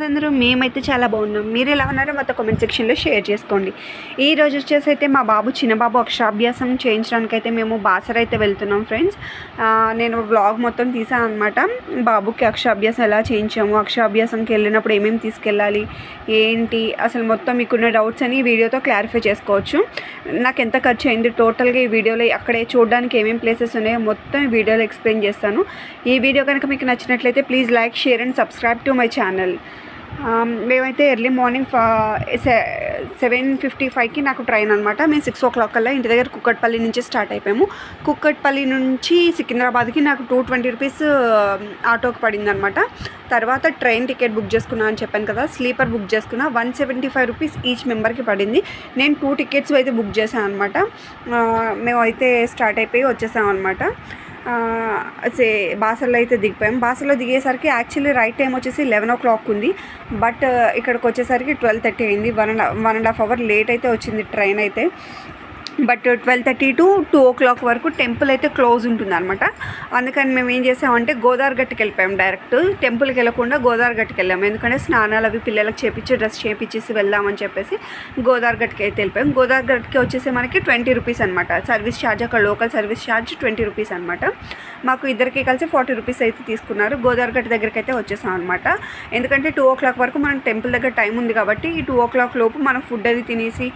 ఉన్నారు అందరూ మేమైతే చాలా బాగున్నాం. మీరు ఎలా ఉన్నారో మొత్తం కామెంట్ సెక్షన్లో షేర్ చేసుకోండి. ఈ రోజు వచ్చేసి అయితే మా బాబు చిన్న బాబు అక్షరాభ్యాసం చేయించడానికి అయితే మేము బాసర అయితే వెళ్తున్నాం ఫ్రెండ్స్ నేను వ్లాగ్ మొత్తం తీసాను అనమాట బాబుకి అక్షరాభ్యాసం ఎలా చేయించాము అక్షరాభ్యాసంకి వెళ్ళినప్పుడు ఏమేమి తీసుకెళ్ళాలి ఏంటి అసలు మొత్తం మీకున్న డౌట్స్ అని ఈ వీడియోతో క్లారిఫై చేసుకోవచ్చు. నాకు ఎంత ఖర్చు అయింది టోటల్గా ఈ వీడియోలో అక్కడే చూడడానికి ఏమేమి ప్లేసెస్ ఉన్నాయో మొత్తం ఈ వీడియోలో ఎక్స్ప్లెయిన్ చేస్తాను. ఈ వీడియో కనుక మీకు నచ్చినట్లయితే please like share and subscribe to my channel మేమైతే ఎర్లీ మార్నింగ్ సెవెన్ ఫిఫ్టీ ఫైవ్కి నాకు ట్రైన్ అనమాట మేము సిక్స్ ఓ క్లాక్ కల్లా ఇంటి దగ్గర కుక్కట్పల్లి నుంచి స్టార్ట్ అయిపోయాము. కుక్కట్పల్లి నుంచి సికింద్రాబాద్కి నాకు టూ ట్వంటీ రూపీస్ ఆటోకి పడింది అనమాట తర్వాత ట్రైన్ టికెట్ బుక్ చేసుకున్నా అని చెప్పాను కదా స్లీపర్ బుక్ చేసుకున్నా one seventy five rupees each మెంబర్కి పడింది. నేను టూ టికెట్స్ అయితే బుక్ చేశాను అనమాట మేము అయితే స్టార్ట్ అయిపోయి వచ్చేసాం అనమాట సే బాసర్లో అయితే దిగిపోయాం. బాసర్లో దిగేసరికి యాక్చువల్లీ రైట్ టైం వచ్చేసి లెవెన్ ఓ క్లాక్ ఉంది. బట్ ఇక్కడికి వచ్చేసరికి ట్వెల్వ్ థర్టీ అయింది. One and one and half hour late అయితే వచ్చింది ట్రైన్ అయితే. But twelve thirty to two o'clock వరకు టెంపుల్ అయితే క్లోజ్ ఉంటుంది అనమాట అందుకని మేము ఏం చేసామంటే గోదావరి గట్టుకి వెళ్ళిపోయాం డైరెక్ట్. టెంపుల్కి వెళ్ళకుండా గోదావరి గట్టుకి వెళ్ళాము ఎందుకంటే స్నానాలు అవి పిల్లలకు చేపించి డ్రెస్ చేపించేసి వెళ్దామని చెప్పేసి గోదావరి గట్టుకి అయితే వెళ్ళిపోయాం. గోదావరి గట్టుకి వచ్చేసి మనకి ట్వంటీ రూపీస్ అనమాట సర్వీస్ ఛార్జ్ అక్కడ local service charge twenty rupees అనమాట మాకు ఇద్దరికి కలిసి ఫార్టీ రూపీస్ అయితే తీసుకున్నారు. గోదావరి గట్టు దగ్గరికి అయితే వచ్చేసాం అనమాట ఎందుకంటే టూ ఓ క్లాక్ వరకు మనం టెంపుల్ దగ్గర టైం ఉంది కాబట్టి ఈ టూ ఓ క్లాక్ లోపు మనం ఫుడ్ అది తినేసి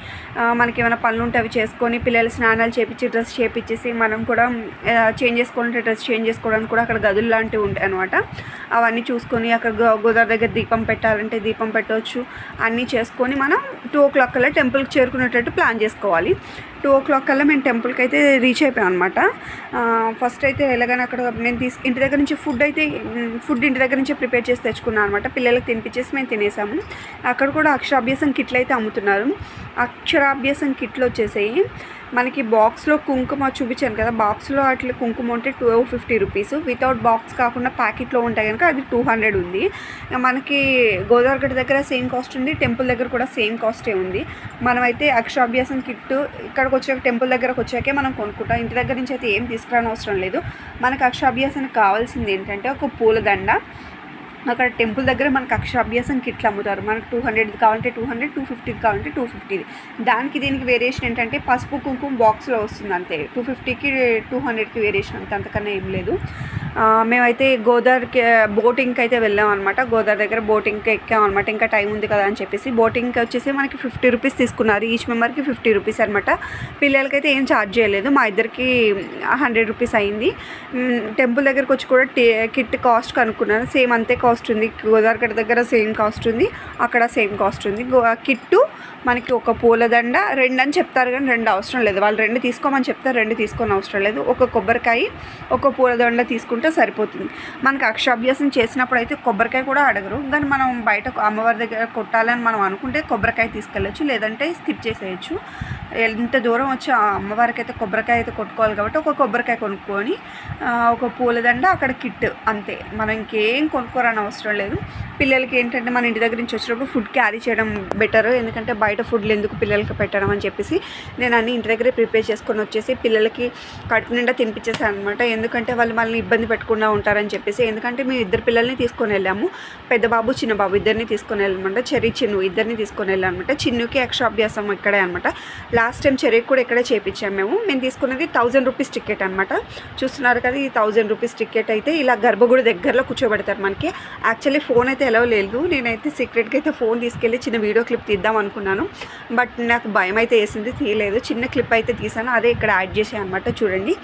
మనకి ఏమైనా పనులు ఉంటే అవి చేసుకొని పిల్లలు స్నానాలు చేపించి డ్రెస్ చేపించేసి మనం కూడా చేంజ్ చేసుకోవాలంటే డ్రెస్ చేంజ్ చేసుకోవడానికి కూడా అక్కడ గదులు లాంటివి ఉంటాయి అనమాట అవన్నీ చూసుకొని అక్కడ గో- గోదావరి దగ్గర దీపం పెట్టాలంటే దీపం పెట్టవచ్చు. అన్నీ చేసుకొని మనం టూ ఓ క్లాక్ కల్లా టెంపుల్కి చేరుకునేటట్టు ప్లాన్ చేసుకోవాలి. టూ ఓ క్లాక్ కల్లా మేము టెంపుల్కి అయితే రీచ్ అయిపోయాం అనమాట ఫస్ట్ అయితే ఎలాగైనా అక్కడ మేము తీసు ఇంటి దగ్గర నుంచి ఫుడ్ అయితే ఫుడ్ ఇంటి దగ్గర నుంచి ప్రిపేర్ చేసి తెచ్చుకున్నాను అనమాట పిల్లలకి తినిపించేసి మేము తినేసాము. అక్కడ కూడా అక్షరాభ్యాసం కిట్లు అయితే అమ్ముతున్నారు. అక్షరాభ్యాసం కిట్లు వచ్చేసాయి. మనకి బాక్స్లో కుంకుమ చూపించాను కదా బాక్స్లో అట్లా కుంకుమ ఉంటే two fifty rupees without box కాకుండా ప్యాకెట్లో ఉంటాయి కనుక అది టూ హండ్రెడ్ ఉంది. మనకి గోదావరిగడ్డ దగ్గర సేమ్ కాస్ట్ ఉంది టెంపుల్ దగ్గర కూడా సేమ్ కాస్టే ఉంది. మనమైతే అక్షరాభ్యాసం కిట్ ఇక్కడికి వచ్చాక టెంపుల్ దగ్గరకు వచ్చాకే మనం కొనుక్కుంటాం. ఇంటి దగ్గర నుంచి అయితే ఏం తీసుకురాని అవసరం లేదు. మనకు అక్షరాభ్యాసానికి కావాల్సింది ఏంటంటే ఒక పూలదండ. అక్కడ టెంపుల్ దగ్గర మనకు అక్షరాభ్యాసం కిట్లు అమ్ముతారు. మనకు టూ హండ్రెడ్ది కావాలంటే టూ హండ్రెడ్ టూ ఫిఫ్టీది కావాలంటే టూ ఫిఫ్టీది దానికి దీనికి వేరియేషన్ ఏంటంటే పసుపు కుంకుమ బాక్స్లో వస్తుంది అంతే. టూ ఫిఫ్టీకి టూ హండ్రెడ్కి వేరియేషన్ అంతే. అంతకన్నా ఏం లేదు. మేమైతే గోదావరికి బోటింగ్కి అయితే వెళ్ళాం అనమాట గోదావరి దగ్గర బోటింగ్కి ఎక్కాం అనమాట ఇంకా టైం ఉంది కదా అని చెప్పేసి. బోటింగ్కి వచ్చేసి మనకి ఫిఫ్టీ రూపీస్ తీసుకున్నారు. ఈచ్ మెంబర్కి ఫిఫ్టీ రూపీస్ అనమాట పిల్లలకైతే ఏం ఛార్జ్ చేయలేదు. మా ఇద్దరికి హండ్రెడ్ రూపీస్ అయింది. టెంపుల్ దగ్గరకు వచ్చి కూడా టే కిట్ కాస్ట్ కనుక్కున్నాను సేమ్ అంతే కాస్ట్ ఉంది. గోదావరిగడ్డ దగ్గర సేమ్ కాస్ట్ ఉంది. అక్కడ సేమ్ కాస్ట్ ఉంది. గో కిట్టు మనకి ఒక పూలదండ రెండు అని చెప్తారు కానీ రెండు అవసరం లేదు. వాళ్ళు రెండు తీసుకోమని చెప్తారు రెండు తీసుకొని అవసరం లేదు. ఒక కొబ్బరికాయ ఒక పూలదండ తీసుకుంటే సరిపోతుంది. మనకి అక్షాభ్యాసం చేసినప్పుడు అయితే కొబ్బరికాయ కూడా అడగరు. కానీ మనం బయట అమ్మవారి దగ్గర కొట్టాలని మనం అనుకుంటే కొబ్బరికాయ తీసుకెళ్ళచ్చు. లేదంటే స్కిప్ చేసేయచ్చు. ఎంత దూరం వచ్చి ఆ అమ్మవారికి అయితే కొబ్బరికాయ అయితే కొట్టుకోవాలి కాబట్టి ఒక కొబ్బరికాయ కొనుక్కొని ఒక పూలదండ అక్కడ కిట్ అంతే. మనం ఇంకేం కొనుక్కోరని అవసరం లేదు. పిల్లలకి ఏంటంటే మన ఇంటి దగ్గర నుంచి వచ్చినప్పుడు ఫుడ్ క్యారీ చేయడం బెటర్ ఎందుకంటే బయట ఫుడ్లు ఎందుకు పిల్లలకి పెట్టడం అని చెప్పేసి నేను అన్ని ఇంటి దగ్గరే ప్రిపేర్ చేసుకొని వచ్చేసి పిల్లలకి కడుపు నిండా తినిపించేసాను అనమాట ఎందుకంటే వాళ్ళు మళ్ళీ ఇబ్బంది పెట్టకుండా ఉంటారని చెప్పేసి. ఎందుకంటే మేము ఇద్దరు పిల్లల్ని తీసుకొని వెళ్ళాము. పెద్ద బాబు చిన్న బాబు ఇద్దరిని తీసుకొని వెళ్ళామంట చెర్రీ చిన్ను ఇద్దరిని తీసుకొని వెళ్ళామన్నమాట. చిన్నుకి అక్షరాభ్యాసం ఇక్కడే అనమాట లాస్ట్ టైం చెర్రీకి కూడా ఇక్కడే చేపించాము మేము. మేము తీసుకున్నది థౌజండ్ రూపీస్ టికెట్ అనమాట చూస్తున్నారు కదా ఈ థౌజండ్ రూపీస్ టికెట్ అయితే ఇలా గర్భగుడి దగ్గరలో కూర్చోబెడతారు మనకి. యాక్చువల్లీ ఫోన్ అయితే ఎలా లేదు. నేనైతే సీక్రెట్గా అయితే ఫోన్ తీసుకెళ్ళి చిన్న వీడియో క్లిప్ తీద్దాం అనుకున్నాను. బట్ నాకు భయం అయితే వేసింది తీయలేదు. చిన్న క్లిప్ అయితే తీసాను. అదే ఇక్కడ యాడ్ చేసాను అనమాట చూడండి.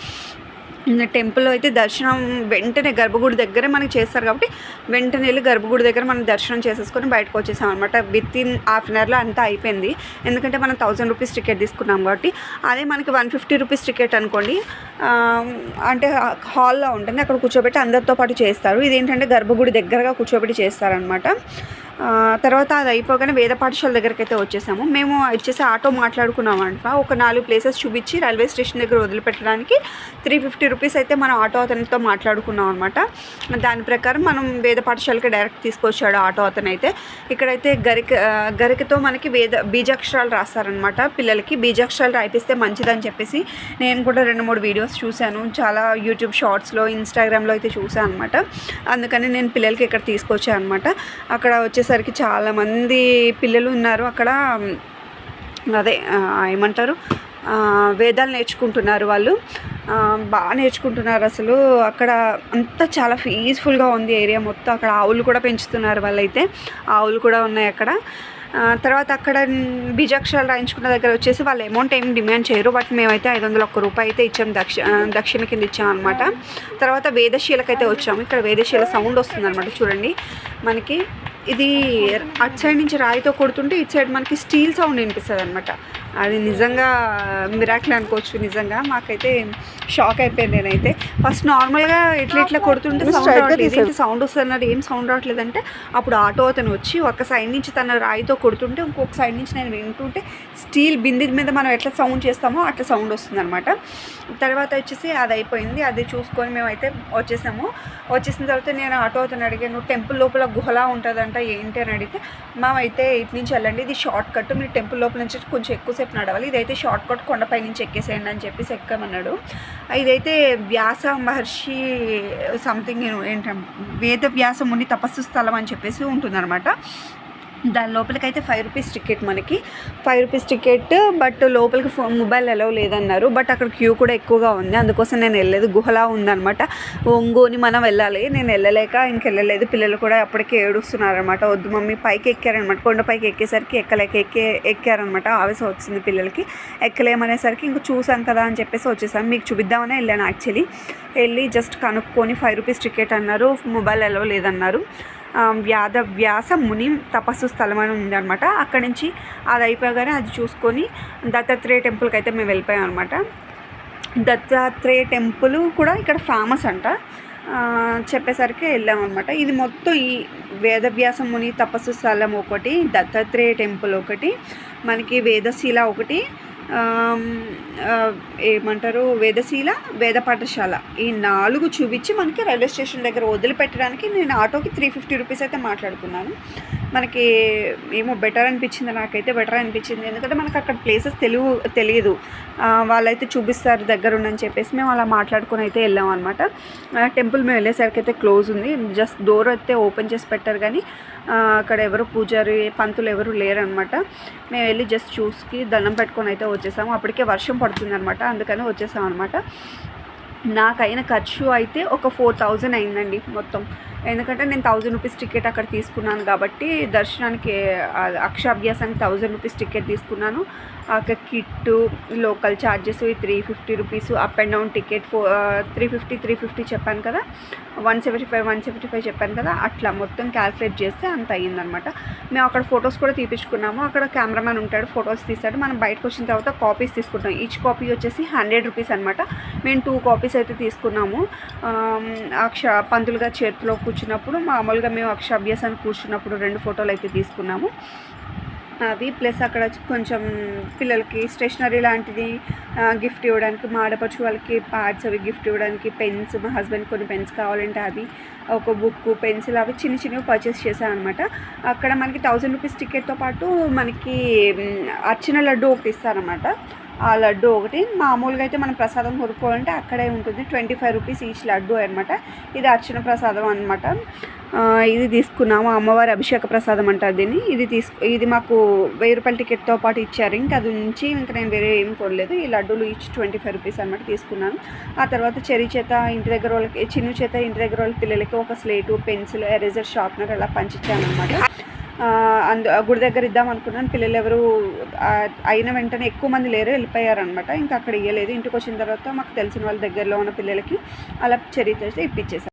టెంపుల్లో అయితే దర్శనం వెంటనే గర్భగుడి దగ్గరే మనకి చేస్తారు కాబట్టి వెంటనే వెళ్ళి గర్భగుడి దగ్గర మనం దర్శనం చేసేసుకొని బయటకు వచ్చేసాం అనమాట విత్ ఇన్ హాఫ్ అన్ అవర్లో అంతా అయిపోయింది. ఎందుకంటే మనం థౌజండ్ రూపీస్ టికెట్ తీసుకున్నాం కాబట్టి అదే మనకి వన్ ఫిఫ్టీ రూపీస్ టికెట్ అనుకోండి. అంటే హాల్లో ఉంటుంది. అక్కడ కూర్చోబెట్టి అందరితో పాటు చేస్తారు. ఇదేంటంటే గర్భగుడి దగ్గరగా కూర్చోబెట్టి చేస్తారనమాట తర్వాత అది అయిపోగానే వేద పాఠశాల దగ్గరికి అయితే వచ్చేసాము. మేము వచ్చేసి ఆటో మాట్లాడుకున్నామంట. ఒక నాలుగు ప్లేసెస్ చూపించి రైల్వే స్టేషన్ దగ్గర వదిలిపెట్టడానికి త్రీ ఫిఫ్టీ రూపీస్ అయితే మనం ఆటో అతనితో మాట్లాడుకున్నాం అనమాట దాని ప్రకారం మనం వేద పాఠశాలకి డైరెక్ట్ తీసుకొచ్చాడు ఆటో అతను అయితే ఇక్కడైతే గరిక గరికతో మనకి వేద బీజాక్షరాలు రాస్తారనమాట పిల్లలకి బీజాక్షరాలు రాయిపిస్తే మంచిదని చెప్పేసి నేను కూడా రెండు మూడు వీడియోస్ చూశాను. చాలా యూట్యూబ్ షార్ట్స్లో ఇన్స్టాగ్రామ్లో అయితే చూసాను అనమాట అందుకని నేను పిల్లలకి ఇక్కడ తీసుకొచ్చాను అనమాట అక్కడ వచ్చేసి వచ్చేసరికి చాలామంది పిల్లలు ఉన్నారు. అక్కడ అదే ఏమంటారు? వేదాలు నేర్చుకుంటున్నారు వాళ్ళు. బాగా నేర్చుకుంటున్నారు అసలు. అక్కడ అంతా చాలా పీస్ఫుల్గా ఉంది ఏరియా మొత్తం. అక్కడ ఆవులు కూడా పెంచుతున్నారు వాళ్ళైతే. ఆవులు కూడా ఉన్నాయి అక్కడ. తర్వాత అక్కడ బీజాక్షరాలు రాయించుకున్న దగ్గర వచ్చేసి వాళ్ళు అమౌంట్ ఏం డిమాండ్ చేయరు. బట్ మేమైతే ఐదు వందల ఒక్క రూపాయి అయితే ఇచ్చాం. దక్ష దక్షిణ కింద ఇచ్చాం అనమాట తర్వాత వేదశీలకైతే వచ్చాము. ఇక్కడ వేదశీల సౌండ్ వస్తుంది అనమాట చూడండి. మనకి ఇది అటు సైడ్ నుంచి రాయితో కొడుతుంటే ఇటు సైడ్ మనకి స్టీల్ సౌండ్ వినిపిస్తుంది అనమాట అది నిజంగా మిరాకిల్ అనుకోవచ్చు నిజంగా. మాకైతే షాక్ అయిపోయింది నేనైతే. ఫస్ట్ నార్మల్గా ఇట్లా ఇట్లా కొడుతుంటే సౌండ్ రావట్లేదు. సౌండ్ వస్తున్నారు ఏం సౌండ్ రావట్లేదు అంటే అప్పుడు ఆటో అతను వచ్చి ఒక సైడ్ నుంచి తన రాయితో కొడుతుంటే ఇంకొక సైడ్ నుంచి నేను వింటుంటే స్టీల్ బింది మీద మనం ఎట్లా సౌండ్ చేస్తామో అట్లా సౌండ్ వస్తుంది అనమాట తర్వాత వచ్చేసి అది అయిపోయింది. అది చూసుకొని మేమైతే వచ్చేసాము. వచ్చేసిన తర్వాత నేను ఆటో అతను అడిగాను టెంపుల్ లోపల గుహలా ఉంటుందంట ఏంటి? అని అడిగితే మేమైతే ఇటు నుంచి వెళ్ళండి. ఇది షార్ట్ కట్ మీరు టెంపుల్ లోపల నుంచి కొంచెం ఎక్కువసేపు నడవాలి. ఇదైతే షార్ట్ కట్ కొండపై నుంచి ఎక్కేసేయండి అని చెప్పేసి ఎక్కమన్నాడు. ఇదైతే వ్యాస మహర్షి సంథింగ్ ఏంటంటే వేద వ్యాస ముని తపస్సు స్థలం అని చెప్పేసి ఉంటుందన్నమాట. దాని లోపలికి అయితే ఫైవ్ రూపీస్ టికెట్ మనకి. ఫైవ్ రూపీస్ టికెట్ బట్ లోపలికి ఫోన్ మొబైల్ ఎలా లేదన్నారు. బట్ అక్కడ క్యూ కూడా ఎక్కువగా ఉంది. అందుకోసం నేను వెళ్ళలేదు. గుహలా ఉందనమాట ఒంగోని మనం వెళ్ళాలి. నేను వెళ్ళలేక ఇంకెళ్ళలేదు పిల్లలు కూడా అప్పటికే ఏడుస్తున్నారనమాట వద్దు మమ్మీ పైకి ఎక్కారనమాట కొండ పైకి ఎక్కేసరికి ఎక్కలేక ఎక్కే ఎక్కారనమాట ఆవేశం వచ్చింది పిల్లలకి. ఎక్కలేమనేసరికి ఇంక చూసాం కదా అని చెప్పేసి వచ్చేసాం. మీకు చూపిద్దామనే వెళ్ళాను యాక్చువల్లీ వెళ్ళి జస్ట్ కనుక్కొని ఫైవ్ రూపీస్ టికెట్ అన్నారు. మొబైల్ ఎలా లేదన్నారు. వ్యాధ వ్యాస ముని తపస్సు స్థలం అని ఉందన్నమాట. అక్కడి నుంచి అది అయిపోగానే అది చూసుకొని దత్తాత్రేయ టెంపుల్కి అయితే మేము వెళ్ళిపోయాం అనమాట దత్తాత్రేయ టెంపుల్ కూడా ఇక్కడ ఫేమస్ అంట. చెప్పేసరికి వెళ్ళాం అనమాట ఇది మొత్తం ఈ వేదవ్యాస ముని తపస్సు స్థలం ఒకటి దత్తాత్రేయ టెంపుల్ ఒకటి మనకి వేదశీల ఒకటి ఏమంటారు వేదశీల వేద పాఠశాల. ఈ నాలుగు చూపించి మనకి రైల్వే స్టేషన్ దగ్గర వదిలిపెట్టడానికి నేను ఆటోకి త్రీ ఫిఫ్టీ రూపీస్ అయితే మాట్లాడుకున్నాను మనకి ఏమో బెటర్ అనిపించింది నాకైతే బెటర్ అనిపించింది. ఎందుకంటే మనకు అక్కడ ప్లేసెస్ తెలుగు తెలియదు వాళ్ళైతే చూపిస్తారు దగ్గరుండని చెప్పేసి మేము అలా మాట్లాడుకొని అయితే వెళ్ళాం అనమాట టెంపుల్ మేము వెళ్ళేసరికి అయితే క్లోజ్ ఉంది. జస్ట్ డోర్ అయితే ఓపెన్ చేసి పెట్టారు కానీ అక్కడ ఎవరు పూజారి పంతులు ఎవరు లేరనమాట మేము వెళ్ళి జస్ట్ చూసి దండం పెట్టుకొని అయితే వచ్చేసాము. అప్పటికే వర్షం పడుతుంది అనమాట అందుకని వచ్చేసాం అనమాట నాకైన ఖర్చు అయితే ఒక ఫోర్ థౌజండ్ అయిందండి మొత్తం. ఎందుకంటే నేను థౌజండ్ రూపీస్ టికెట్ అక్కడ తీసుకున్నాను కాబట్టి దర్శనానికి అక్షాభ్యాసానికి థౌజండ్ రూపీస్ టికెట్ తీసుకున్నాను. అక్కడ kit local charges three fifty rupees up and down ticket for three fifty three fifty చెప్పాను కదా. One seventy five one seventy five చెప్పాను కదా. అట్లా మొత్తం క్యాల్కులేట్ చేస్తే అంత అయ్యిందనమాట మేము అక్కడ ఫొటోస్ కూడా తీపించుకున్నాము అక్కడ కెమెరామెన్ ఉంటాడు ఫొటోస్ తీస్తాడు. మనం బయటకు వచ్చిన తర్వాత కాపీస్ తీసుకుంటాం. ఈచ్ కాపీ వచ్చేసి హండ్రెడ్ రూపీస్ అనమాట మేము టూ కాపీస్ అయితే తీసుకున్నాము. అక్ష పంతులుగా చేతిలో కూర్చున్నప్పుడు మామూలుగా మేము అక్షాభ్యాసాన్ని కూర్చున్నప్పుడు రెండు ఫోటోలు అయితే తీసుకున్నాము. అవి ప్లస్ అక్కడ కొంచెం పిల్లలకి స్టేషనరీ లాంటిది గిఫ్ట్ ఇవ్వడానికి మా ఆడపడుచు వాళ్ళకి పార్ట్స్ అవి గిఫ్ట్ ఇవ్వడానికి పెన్స్ మా హస్బెండ్ కొన్ని పెన్స్ కావాలంటే అవి ఒక బుక్ పెన్సిల్ అవి చిన్న చిన్నవి పర్చేస్ చేశాను అనమాట అక్కడ మనకి థౌజండ్ రూపీస్ టికెట్తో పాటు మనకి అర్చన లడ్డు ఒకటి ఇస్తారనమాట లడ్డు ఒకటి. మామూలుగా అయితే మనం ప్రసాదం కొనుక్కోవాలంటే అక్కడే ఉంటుంది. Twenty five rupees each laddoo అనమాట ఇది అర్చన ప్రసాదం అనమాట ఇది తీసుకున్నాము. అమ్మవారి అభిషేక ప్రసాదం అంటారు దీన్ని. ఇది తీసుకు ఇది మాకు వెయ్యి రూపాయల టికెట్తో పాటు ఇచ్చారు. ఇంకా అది ఉంచి ఇంకా నేను వేరే ఏం కొనలేదు. ఈ లడ్డూలు ఈచ్ ట్వంటీ ఫైవ్ రూపీస్ అనమాట తీసుకున్నాను. ఆ తర్వాత చెరి చేత ఇంటి దగ్గర వాళ్ళకి చిన్న చేత ఇంటి దగ్గర వాళ్ళ పిల్లలకి ఒక స్లేటు పెన్సిల్ ఎరేజర్ షార్ప్నర్ అలా పంచిచ్చాను అనమాట అందు ఆ గుడి దగ్గర ఇద్దాం అనుకున్నాను. పిల్లలు ఎవరు అయిన వెంటనే ఎక్కువ మంది లేరు వెళ్ళిపోయారనమాట ఇంకా అక్కడ ఇవ్వలేదు ఇంటికి వచ్చిన తర్వాత మాకు తెలిసిన వాళ్ళ దగ్గరలో ఉన్న పిల్లలకి అలా చరిత్ర ఇప్పించేసాను